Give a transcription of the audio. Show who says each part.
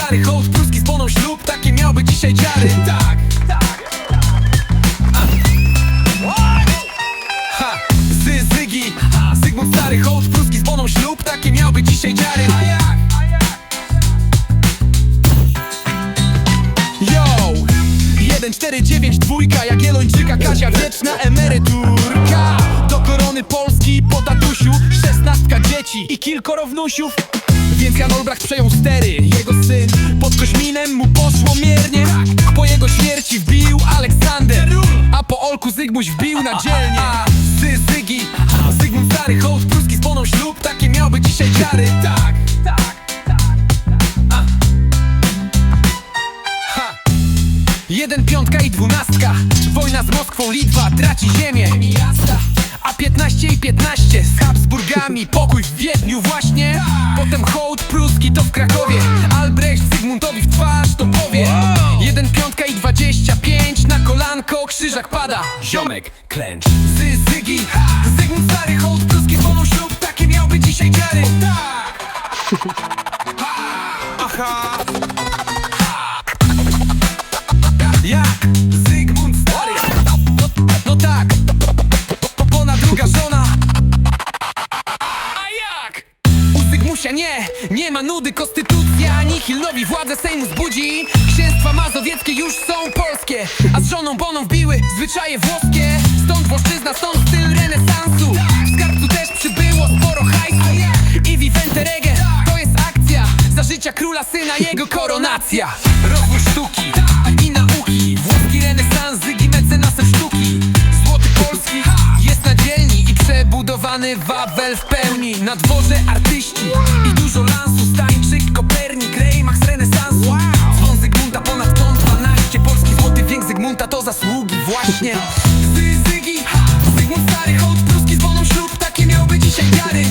Speaker 1: stary hołd, pruski z boną ślub Takie miałby dzisiaj dziary. Tak, tak. Ha, z Zygi. Zygmunt stary hołd, pruski z boną ślub Takie miałby dzisiaj dziary. A jak? Yo! 149 dwójka, Jagiellończyka Kasia wieczna emeryturka. Do korony Polski po tatusiu Szesnastka dzieci i kilkoro wnusiów. Więc Jan Olbracht przejął stery Jego pod Koźminem mu poszło miernie Po jego śmierci wbił Aleksander A po Olku Zygmuś wbił na dzielnie. Sy Zygi, Zygmunt stary hołd Pruski z boną ślub, takie miałby dzisiaj dziary Tak, tak, tak Ha! Jeden piątka i dwunastka Wojna z Moskwą, Litwa traci ziemię. A 15 i 15 z Habsburgami Pokój w Wiedniu właśnie. Potem hołd pruski to w Krakowie Kolanko krzyżak pada. Ziomek klęcz. Zy, Zygi. Zygmunt stary hołd pruski wolą ślub. Takie miałby dzisiaj dziary. Aha. Jak Zygmunt stary. No, no, no tak Ona druga żona. A jak? U Zygmusia nie, nie ma nudy. Konstytucja, nihil nowi władze Sejmu zbudzi. Księstwa mazowieckie już są polskie A z żoną Boną wbiły zwyczaje włoskie. Stąd włoszczyzna, stąd styl renesansu. W skarbcu też przybyło sporo hajsu. I Vivente Reggae to jest akcja. Za życia króla syna jego koronacja. Rozwój sztuki i nauki. Włoski renesans, zygi mecenasem sztuki. Złoty Polski jest na dzielni I przebudowany Wawel w pełni. Na dworze artyści i dużo lansu Stańczyk, to zasługi właśnie. Zy, Zygi, Zygmunt stary hołd Pruski z boną ślub Takie miałby dzisiaj wiary